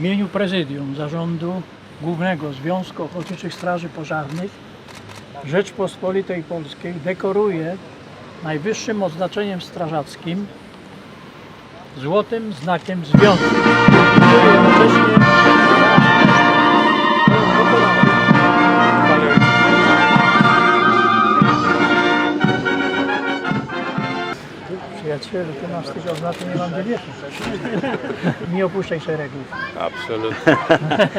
W imieniu Prezydium Zarządu Głównego Związku Ochotniczych Straży Pożarnych Rzeczpospolitej Polskiej dekoruje najwyższym odznaczeniem strażackim złotym znakiem związku. Przyjacielu, ty masz nie mam gdzie. Nie opuszczaj szeregów. Absolutnie.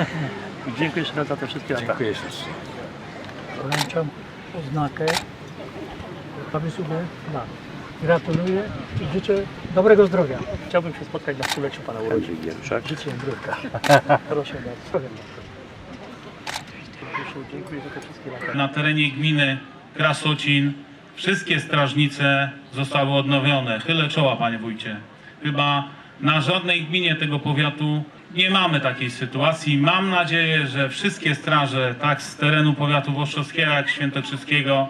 Dziękuję jeszcze raz za te wszystkie lata. Dziękuję ślicznie. Wręczam oznakę sobie lat. Gratuluję i życzę dobrego zdrowia. Chciałbym się spotkać na stuleciu Pana urodzin. Życzę zdrówka. Proszę bardzo. Dziękuję za te wszystkie lata. Na terenie gminy Krasocin wszystkie strażnice zostały odnowione. Chylę czoła, panie wójcie. Chyba na żadnej gminie tego powiatu nie mamy takiej sytuacji. Mam nadzieję, że wszystkie straże, tak z terenu powiatu włoszczowskiego jak świętokrzyskiego,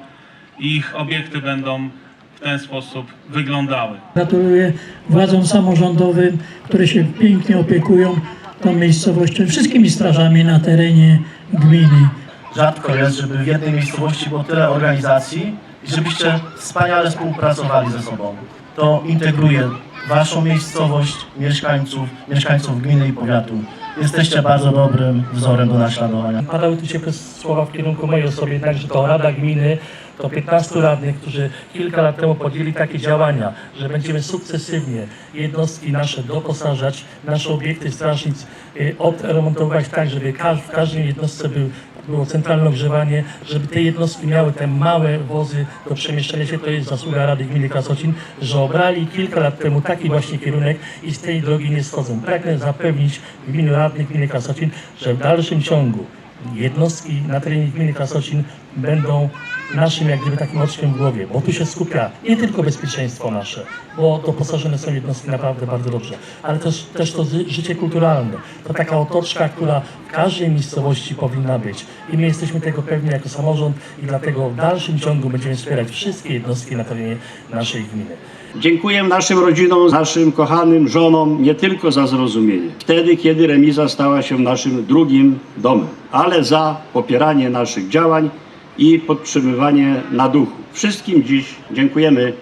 ich obiekty będą w ten sposób wyglądały. Gratuluję władzom samorządowym, które się pięknie opiekują tą miejscowością, wszystkimi strażami na terenie gminy. Rzadko jest, żeby w jednej miejscowości było tyle organizacji i żebyście wspaniale współpracowali ze sobą. To integruje waszą miejscowość, mieszkańców, mieszkańców gminy i powiatu. Jesteście bardzo dobrym wzorem do naśladowania. Padały tu ciepłe słowa w kierunku mojej osoby, jednakże to Rada Gminy, to 15 radnych, którzy kilka lat temu podjęli takie działania, że będziemy sukcesywnie jednostki nasze doposażać, nasze obiekty strażnic y, odremontować tak, żeby w każdej jednostce był było centralne ogrzewanie, żeby te jednostki miały te małe wozy do przemieszczania się. To jest zasługa Rady Gminy Krasocin, że obrali kilka lat temu taki właśnie kierunek i z tej drogi nie schodzą. Pragnę zapewnić w imieniu radnych Gminy Krasocin, że w dalszym ciągu jednostki na terenie gminy Krasocin będą naszym jak gdyby takim oczkiem w głowie, bo tu się skupia nie tylko bezpieczeństwo nasze, bo doposażone są jednostki naprawdę bardzo dobrze, ale też, też to życie kulturalne, to taka otoczka, która w każdej miejscowości powinna być. I my jesteśmy tego pewni jako samorząd i dlatego w dalszym ciągu będziemy wspierać wszystkie jednostki na terenie naszej gminy. Dziękuję naszym rodzinom, naszym kochanym żonom nie tylko za zrozumienie, wtedy kiedy remiza stała się naszym drugim domem, ale za popieranie naszych działań i podtrzymywanie na duchu. Wszystkim dziś dziękujemy.